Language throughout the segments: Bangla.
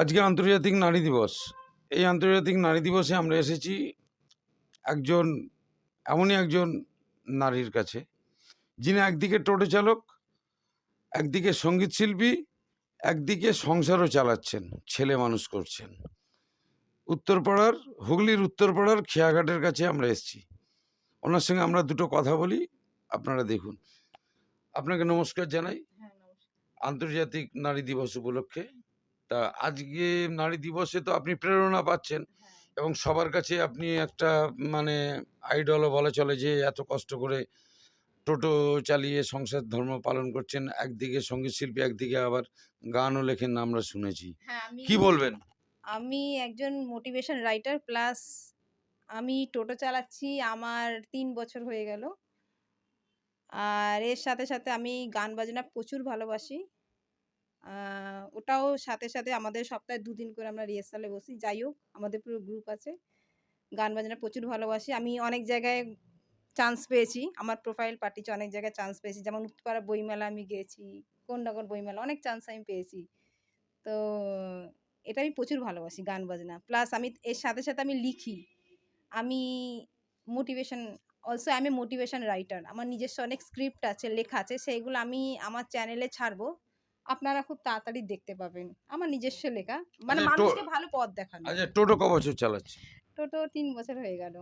আজকে আন্তর্জাতিক নারী দিবস। এই আন্তর্জাতিক নারী দিবসে আমরা এসেছি একজন এমনই একজন নারীর কাছে যিনি একদিকে টোটো চালক একদিকে সংগীত শিল্পী একদিকে সংসারও চালাচ্ছেন ছেলে মানুষ করছেন। উত্তরপাড়ার হুগলির উত্তরপাড়ার খেয়াঘাটের কাছে আমরা এসেছি। ওনার সঙ্গে আমরা দুটো কথা বলি আপনারা দেখুন। আপনাকে নমস্কার জানাই। হ্যাঁ আন্তর্জাতিক নারী দিবস উপলক্ষে তা আজকে নারী দিবসে তো আপনি প্রেরণা পাচ্ছেন হ্যাঁ। এবং সবার কাছে আপনি একটা মানে আইডলও বলা চলে যে এত কষ্ট করে টোটো চালিয়ে সংসার ধর্ম পালন করছেন। একদিকে সংগীত শিল্পী একদিকে আবার গানও লেখেন আমরা শুনেছি। হ্যাঁ কি বলবেন? আমি একজন মোটিভেশন রাইটার প্লাস আমি টোটো চালাচ্ছি আমার তিন বছর হয়ে গেল। আর এর সাথে সাথে আমি গান বাজনা প্রচুর ভালোবাসি। ওটাও সাথে সাথে আমাদের সপ্তাহে দুদিন করে আমরা রিহার্সালে বসি। যাই হোক, আমাদের পুরো গ্রুপ আছে। গান বাজনা প্রচুর ভালোবাসি। আমি অনেক জায়গায় চান্স পেয়েছি। আমার প্রোফাইল পার্টিতে অনেক জায়গায় চান্স পেয়েছি। যেমন উত্তরপাড়া বইমেলা আমি গেছি, কোন্ডাগর বইমেলা, অনেক চান্স আমি পেয়েছি। তো, এটা আমি প্রচুর ভালোবাসি গান বাজনা। প্লাস আমি এর সাথে সাথে আমি লিখি। আমি মোটিভেশন অলসো আমি মোটিভেশন রাইটার আমার নিজস্ব অনেক স্ক্রিপ্ট আছে, লেখা আছে। সেইগুলো আমি আমার চ্যানেলে ছাড়বো। আপনারা খুব তাড়াতাড়ি দেখতে পাবেন। আমার নিজস্ব লেখা। মানে আচ্ছা, মানুষকে ভালো পথ দেখানো। আচ্ছা টোটো ক বছর চালাচ্ছে? টোটো তিন বছর হয়ে গেল।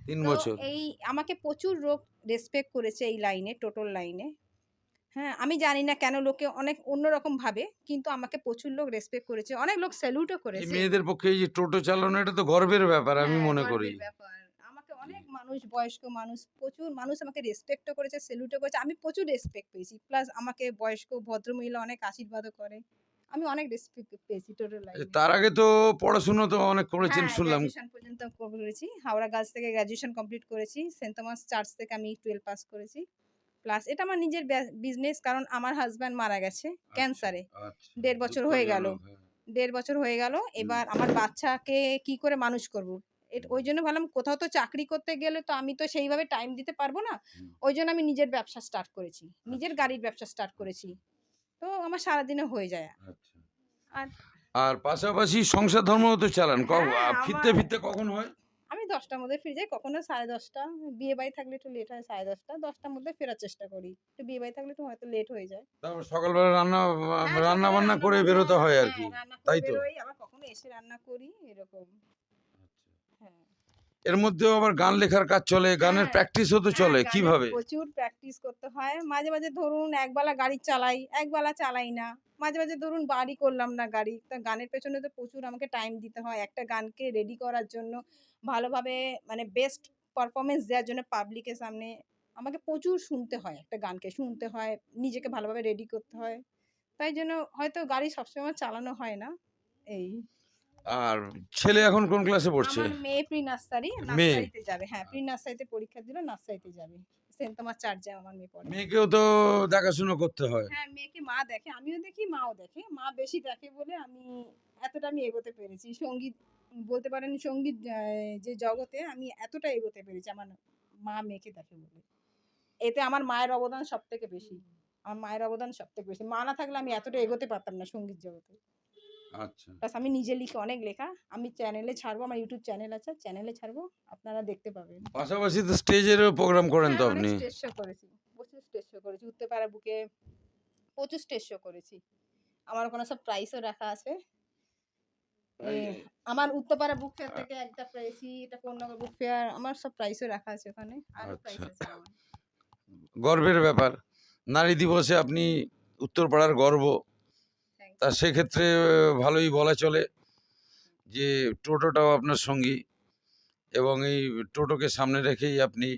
তিন বছর। এই আমাকে প্রচুর লোক রেসপেক্ট করেছে এই লাইনে টোটোর লাইনে হ্যাঁ আমি জানি না কেন লোকে অনেক অন্যরকম ভাবে কিন্তু আমাকে প্রচুর লোক রেসপেক্ট করেছে। অনেক লোক স্যালুটও করেছে। মেয়েদের পক্ষে এই যে টোটো চালানো এটা তো গর্বের ব্যাপার আমি হ্যাঁ, মনে করি। ব্যাপার। অনেক মানুষ বয়স্ক মানুষ প্রচুর মানুষ আমাকে রেসপেক্টও করেছে সেলুটও করেছে। আমি প্রচুর রেসপেক্ট পেয়েছি। প্লাস আমাকে বয়স্ক ভদ্রমহিলা অনেক আশীর্বাদও করে। আমি অনেক রেসপেক্ট পেয়েছি টোটাল আচ্ছা, তার আগে তো পড়াশুনো তো অনেক করেছেন হ্যাঁ, শুনলাম। পর্যন্ত করেছি। হাওড়া গার্লস থেকে গ্র্যাজুয়েশন কমপ্লিট করেছি। সেন্ট থমাস চার্চ থেকে আমি টুয়েলভ পাস করেছি। প্লাস এটা আমার নিজের বিজনেস কারণ আমার হাজব্যান্ড মারা গেছে ক্যান্সারে আচ্ছা, দেড় বছর হয়ে গেল। হ্যাঁ। দেড় বছর হয়ে গেল। এবার আমার বাচ্চাকে কি করে মানুষ করব? ওই জন্য ভাবলাম কোথাও তো চাকরি করতে গেলে তো আমি তো সেইভাবে টাইম দিতে পারব না। ওই জন্য আমি নিজের ব্যবসা স্টার্ট করেছি। নিজের গাড়ির ব্যবসা স্টার্ট করেছি। তো আমার সারাদিনে হয়ে যায় আচ্ছা। আর আর পাশাপাশি সংসার ধর্ম তো চালান। হ্যাঁ, ফিরতে ফিরতে কখন হয়? আমি দশটার মধ্যে ফিরে যাই কখনো সাড়ে দশটা। বিয়ে বাড়ি থাকলে একটু লেট হয় সাড়ে দশটা। দশটার মধ্যে ফেরার চেষ্টা করি। একটু বিয়ে বাড়ি থাকলে একটু হয়তো লেট হয়ে যায়। তারপর সকালবেলা রান্না হ্যাঁ, রান্না বান্না করে বেরোতে হয় আর হ্যাঁ, কি। তাই তো? বেরোই, আবার কখনো এসে রান্না করি এরকম। এর মধ্যেও আবার গান লেখার কাজ চলে গানের প্র্যাকটিসও তো চলে হ্যাঁ, কীভাবে? প্রচুর প্র্যাকটিস করতে হয়। মাঝে মাঝে ধরুন একবেলা গাড়ি চালাই একবেলা চালাই না। মাঝে মাঝে ধরুন বাড়ি করলাম না গাড়ি তা গানের পেছনে তো প্রচুর আমাকে টাইম দিতে হয় একটা গানকে রেডি করার জন্য ভালোভাবে মানে বেস্ট পারফরমেন্স দেওয়ার জন্য পাবলিকের সামনে। আমাকে প্রচুর শুনতে হয় একটা গানকে শুনতে হয় নিজেকে ভালোভাবে রেডি করতে হয়। তাই জন্য হয়তো গাড়ি সবসময় চালানো হয় না এই। আর ছেলে এখন কোন ক্লাসে পড়ছে? আমার মেয়ে প্রি নার্সারি নার্সারিতে যাবে। হ্যাঁ প্রি নার্সারিতে পরীক্ষা দিল নার্সারিতে যাবে। সেন্ট তোমার চার্জে আমার মেয়ে পড়ে। মেয়েকেও তো দেখাশুনো করতে হয়। হ্যাঁ মেয়েকে মা দেখে আমিও দেখি মাও দেখে। মা বেশি দেখে বলে আমি এতটা আমি এগোতে পেরেছি। সংগীত বলতে পারেন সংগীত যে জগতে আমি এতটা এগোতে পেরেছি আমার মা মেয়েকে দেখে বলে। এতে আমার মায়ের অবদান সব থেকে বেশি। আমার মায়ের অবদান সব থেকে বেশি। মা না থাকলে আমি এতটা এগোতে পারতাম না সংগীত জগতে। আচ্ছা। প্লাস আমি নিজে লিখে অনেক লেখা। আমি চ্যানেলে ছাড়বো আমার ইউটিউব চ্যানেল আছে চ্যানেলে ছাড়বো আপনারা দেখতে পাবেন। পাশাপাশি তো স্টেজেরও প্রোগ্রাম করেন তো হ্যাঁ, আপনি? স্টেজ শো করেছি প্রচুর স্টেজ শো করেছি। উত্তরপাড়া বুকে প্রচুর স্টেজ শো করেছি। আমার ওখানে সব প্রাইসও রাখা আছে। আমার উত্তরপাড়া বুক ফেয়ার থেকে একটা পেয়েছি এটা কোন্নগর বুক ফেয়ার আমার সব প্রাইসও রাখা আছে ওখানে। আরও প্রাইস আচ্ছা। আছে গর্বের ব্যাপার। নারী দিবসে আপনি উত্তরপাড়ার গর্ব তা সেক্ষেত্রে ভালোই বলা চলে যে টোটোটাও আপনার সঙ্গী এবং এই টোটোকে সামনে রেখেই আপনি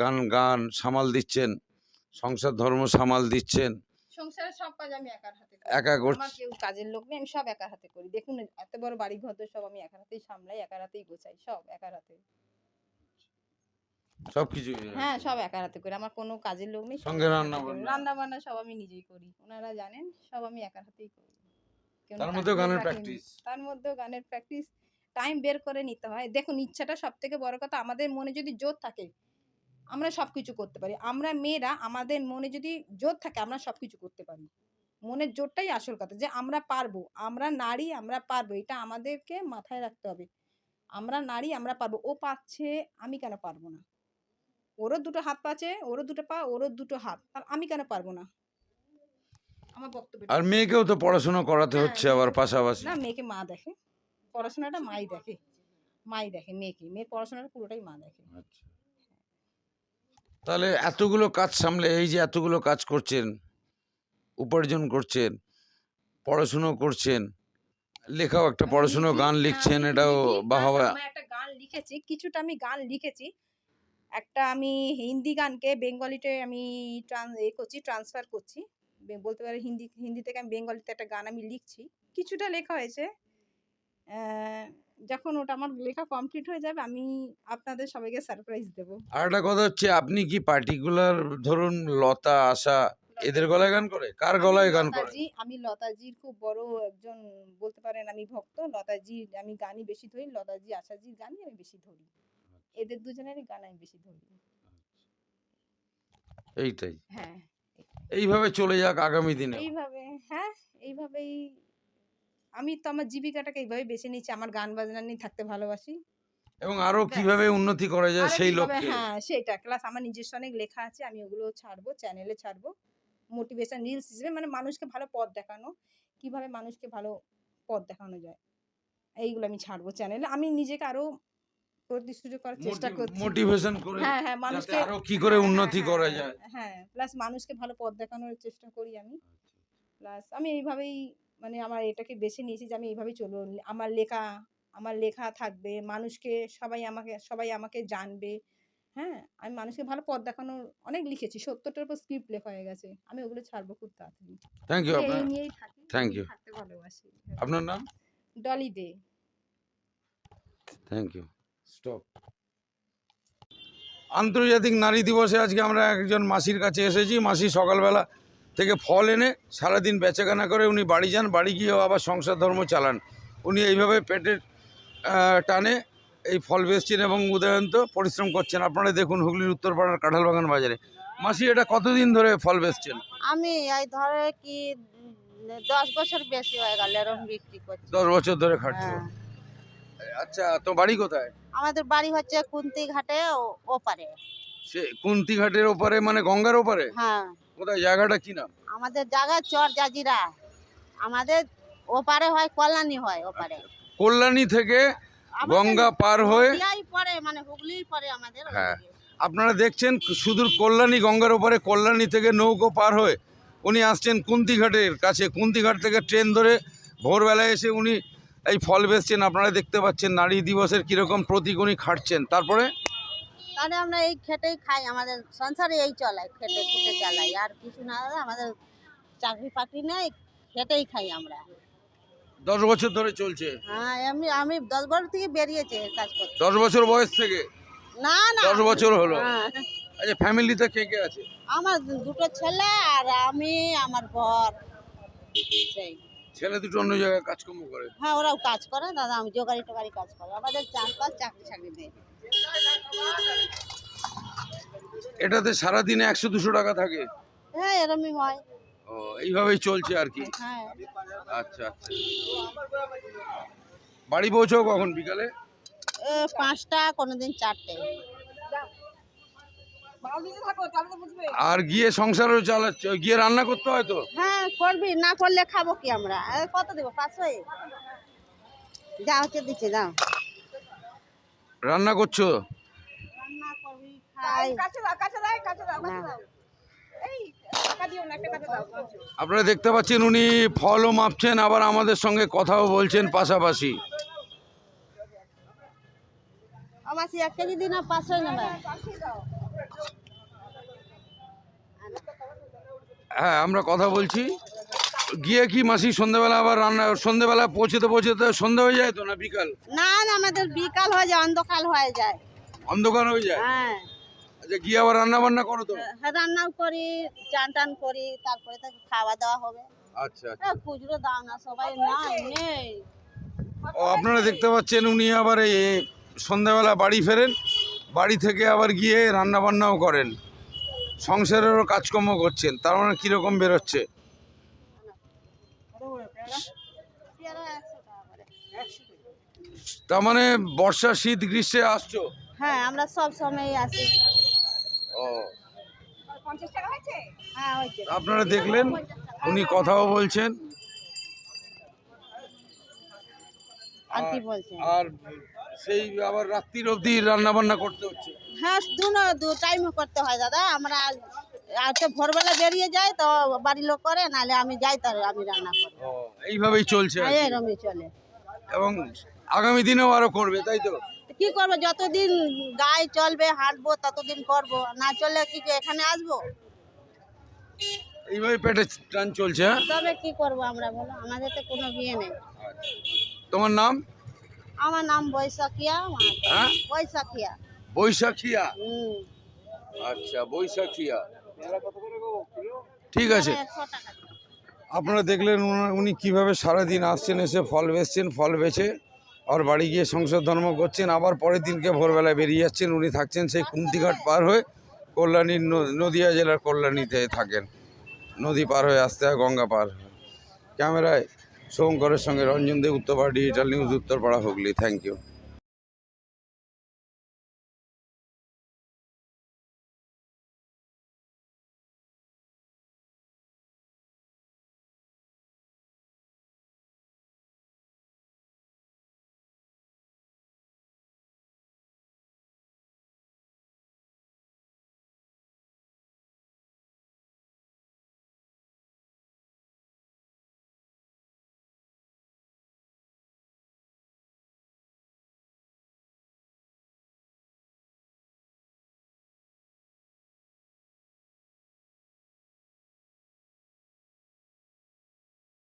গান গান সামাল দিচ্ছেন সংসার ধর্ম সামাল দিচ্ছেন। সংসারের সব কাজ আমি একার হাতে। একা আমার করছি কেউ কাজের লোক নেই আমি সব একার হাতে করি। দেখুন এত বড় বাড়ি ঘর তো সব আমি একার হাতেই সামলাই একার হাতেই গোছাই সব একার হাতে। সব কিছু হ্যাঁ। সব হাতে করি। আমার কোনো কাজের লোক নেই সঙ্গে রান্না? রান্না বান্না। সব আমি নিজেই করি। ওনারা জানেন সব আমি হাতেই করি। তার লোক গানের প্র্যাকটিস তার মধ্যেও গানের প্র্যাকটিস টাইম বের করে নিতে হয়। দেখুন ইচ্ছাটা সব থেকে বড় কথা আমাদের মনে যদি জোর থাকে আমরা সব কিছু করতে পারি। আমরা মেয়েরা আমাদের মনে যদি জোর থাকে আমরা সব কিছু করতে পারি। মনের জোরটাই আসল কথা যে আমরা পারব। আমরা নারী আমরা পারব। এটা আমাদেরকে মাথায় রাখতে হবে। আমরা নারী আমরা পারব। ও পাচ্ছে আমি কেন পারব না? ওরও দুটো হাত পাচ্ছে ওরও দুটো পা ওরও দুটো হাত। আর আমি কেন পারব না? আমার বক্তব্য আর মেয়েকেও তো পড়াশোনা করাতে হ্যাঁ, হচ্ছে আবার পাশাপাশি। না মেয়েকে মা দেখে। পড়াশোনাটা মাই দেখে। মাই দেখে মেয়েকে। মেয়ের পড়াশোনাটা পুরোটাই মা দেখে। আচ্ছা। তাহলে এতগুলো কাজ সামলে এই যে এতগুলো কাজ করছেন উপার্জন করছেন পড়াশুনো করছেন লেখাও একটা পড়াশুনো গান হ্যাঁ, লিখছেন এটাও বাহবা। আমি একটা গান লিখেছি কিছুটা আমি গান লিখেছি। একটা আমি হিন্দি গানকে বেঙ্গলিতে আমি ট্রান এ করছি ট্রান্সফার করছি। বলতে পারি হিন্দি হিন্দি থেকে আমি বেঙ্গলিতে একটা গান আমি লিখছি। কিছুটা লেখা হয়েছে। যখন ওটা আমার লেখা কমপ্লিট হয়ে যাবে আমি আপনাদের সবাইকে সারপ্রাইজ দেবো। আর একটা কথা হচ্ছে আপনি কি পার্টিকুলার ধরুন লতা আশা এদের গলায় গান করে? কার গলায় গান করে? আমি লতাজির খুব বড় একজন বলতে পারেন আমি ভক্ত। লতাজির আমি গানই বেশি ধরি লতাজি আশাজির গানই আমি বেশি ধরি। এদের দুজনেরই গান আমি বেশি ধরি। এইটাই। হ্যাঁ এইভাবে চলে যাক আগামী দিনে এইভাবে হ্যাঁ এইভাবেই আমি তো আমার জীবিকাটাকে এইভাবে বেছে নিয়েছি আমার গান বাজনা নিয়ে থাকতে ভালোবাসি। এবং আরও কীভাবে উন্নতি করা যায় সেই লক্ষ্যে। হ্যাঁ সেটা ক্লাস আমার নিজস্ব অনেক লেখা আছে আমি ওগুলো ছাড়বো চ্যানেলে ছাড়বো। মোটিভেশন রিলস হিসেবে মানে মানুষকে ভালো পথ দেখানো কীভাবে মানুষকে ভালো পথ দেখানো যায়। এইগুলো আমি ছাড়বো চ্যানেলে আমি নিজেকে আরও প্রতিশ্রুতি করার চেষ্টা করছি। মোটিভেশন করে হ্যাঁ হ্যাঁ মানুষকে আরও কি করে হ্যাঁ, উন্নতি হ্যাঁ, করা হ্যাঁ, যায়। হ্যাঁ প্লাস মানুষকে ভালো পথ দেখানোর চেষ্টা করি আমি। প্লাস আমি এইভাবেই মানে আমার এটাকে বেছে নিয়েছি যে আমি এইভাবেই চলবো। আমার লেখা আমার লেখা থাকবে মানুষকে সবাই আমাকে সবাই আমাকে জানবে। হ্যাঁ আমি মানুষকে ভালো পথ দেখানোর অনেক লিখেছি সত্তরটার উপর স্ক্রিপ্ট লেখা হয়ে গেছে। আমি ওগুলো ছাড়বো খুব তাড়াতাড়ি। থ্যাংক ইউ এই নিয়েই থাকি থাকতে ভালোবাসি। আপনার নাম? Dolly Dey thank you stop আন্তর্জাতিক নারী দিবসে আজকে আমরা একজন মাসির কাছে এসেছি। মাসি সকালবেলা থেকে ফল এনে সারাদিন বেচাকেনা করে উনি বাড়ি যান বাড়ি গিয়েও আবার সংসার ধর্ম চালান। উনি এইভাবে পেটের টানে এই ফল বেচছেন এবং উদয়ন্ত পরিশ্রম করছেন। আপনারা দেখুন হুগলির উত্তরপাড়ার কাঁঠালবাগান বাজারে। মাসি এটা কতদিন ধরে ফল বেচছেন? আমি এই ধরে কি দশ বছর বেশি হয়ে গেল এরকম বিক্রি করছি। দশ বছর ধরে খাটছো? হ্যাঁ। আচ্ছা তো বাড়ি কোথায়? আমাদের বাড়ি হচ্ছে কুন্তি ঘাটে ওপারে। সে কুন্তি ঘাটের ওপারে মানে গঙ্গার ওপারে? হ্যাঁ। কোথায়? জায়গাটা কি নাম? আমাদের জায়গা চর জাজিরা। আমাদের ওপারে হয় কল্যাণী হয় ওপারে। কল্যাণী থেকে গঙ্গা পার হয়ে পরে মানে হুগলির পরে আমাদের হ্যাঁ। আপনারা দেখছেন সুদূর কল্যাণী গঙ্গার ওপারে কল্যাণী থেকে নৌকো পার হয়ে উনি আসছেন কুন্তিঘাটের কাছে। কুন্তিঘাট থেকে ট্রেন ধরে ভোরবেলায় এসে উনি এই ফল বেচছেন আপনারা দেখতে পাচ্ছেন নারী দিবসের কীরকম প্রতীক উনি খাটছেন। তারপরে? তাহলে আমরা এই খেটেই খাই আমাদের সংসারে এই চলাই খেটে খুটে চালাই। আর কিছু না আমাদের চাকরি ফাকরি নেই খেটেই খাই আমরা। দশ বছর ধরে চলছে? হ্যাঁ আমি আমি দশ বছর থেকে বেরিয়েছি কাজ করতে। দশ বছর বয়স থেকে? না না। দশ বছর হলো। হ্যাঁ। আচ্ছা ফ্যামিলিতে কে কে আছে? আমার দুটো ছেলে আর আমি আমার বর। সেই। ছেলে দুটো অন্য জায়গায় কাজকর্ম করে। হ্যাঁ ওরাও কাজ করে। দাদা আমি জোগাড়ি টোগাড়ি কাজ করে। আমাদের চাষবাস চাকরি চাকরি নেই এটাতে সারাদিনে একশো দুশো টাকা থাকে? হ্যাঁ এরমই হয়। ও এইভাবেই চলছে আর কি? হ্যাঁ। আচ্ছা আচ্ছা। বাড়ি পৌঁছো কখন বিকালে? এ, পাঁচটা কোনোদিন চারটে। আর গিয়ে সংসারও চালাচ্ছ গিয়ে রান্না করতে হয় তো? হ্যাঁ করবি না করলে খাব কি আমরা? কত দেবো? পাঁচশো যা হচ্ছে দিচ্ছে দাও। রান্না করছ? রান্না করবি খাই। না। আপনারা দেখতে পাচ্ছেন উনি ফলও মাপছেন আবার আমাদের সঙ্গে কথাও বলছেন পাশাপাশি। আমার এক কেজি দিন পাঁচশো নেবে। হ্যাঁ আমরা কথা বলছি। গিয়ে কি মাসি সন্ধেবেলা আবার রান্না সন্ধেবেলা পৌঁছতে পৌঁছতে সন্ধে হয়ে যায় তো না বিকাল? না না আমাদের বিকাল হয়ে যায় অন্ধকাল হয়ে যায়। অন্ধকার হয়ে যায়? হ্যাঁ। আচ্ছা গিয়ে আবার রান্না বান্না করো তো? হ্যাঁ, রান্নাও করি চান টান করি তারপরে তাকে খাওয়া দাওয়া হবে। আচ্ছা এ, খুচরো দাও না সবাই নাই নেই। ও আপনারা দেখতে পাচ্ছেন উনি আবার এই সন্ধ্যাবেলা বাড়ি ফেরেন। বাড়ি থেকে আবার গিয়ে রান্না বান্নাও করেন। সংসারেরও কাজকর্ম করছেন তার মানে কীরকম বেরোচ্ছে? তার মানে বর্ষা শীত গ্রীষ্মে আসছো? হ্যাঁ আমরা সব সময় আসি। ও। হ্যাঁ আপনারা দেখলেন উনি কথাও বলছেন। আর কি বলছেন আর সেই আবার রাত্রির অবধি রান্না বান্না করতে হচ্ছে। হ্যাঁ দু না দু টাইম করতে হয় দাদা। আমরা তো ভোরবেলা বেরিয়ে যাই তো বাড়ির লোক করে নাহলে আমি যাই তার আমি রান্না করি। ও, এইভাবেই চলছে আর হ্যাঁ কি। এরমই চলে। এবং আগামী দিনেও আরও করবে তাই তো? তো কি করব যতদিন গায়ে চলবে হাঁটবো ততদিন করব। না চললে কি কি এখানে আসব? এইভাবে পেটে টান চলছে হ্যাঁ? তবে কি করব আমরা বলো? আমাদের তো কোনো বিয়ে নেই। তোমার নাম? আমার নাম বৈশাখিয়া হ্যাঁ? বৈশাখিয়া। বৈশাখিয়া? আচ্ছা বৈশাখিয়া। ঠিক আছে। আপনারা দেখলেন উনা- উনি কীভাবে সারাদিন আসছেন এসে ফল বেচছেন ফল বেচে আর বাড়ি গিয়ে সংসদ ধর্ম করছেন আবার পরের দিনকে ভোরবেলায় বেরিয়ে যাচ্ছেন উনি থাকছেন সেই কুন্তিঘাট পার হয়ে কল্যাণীর নদিয়া জেলার কল্যাণীতে থাকেন। নদী পার হয়ে আসতে হয় গঙ্গা পার হয়ে। ক্যামেরায় শঙ্করের সঙ্গে Ranjan Dey Uttarpara digital news Uttarpara Hooghly. Thank you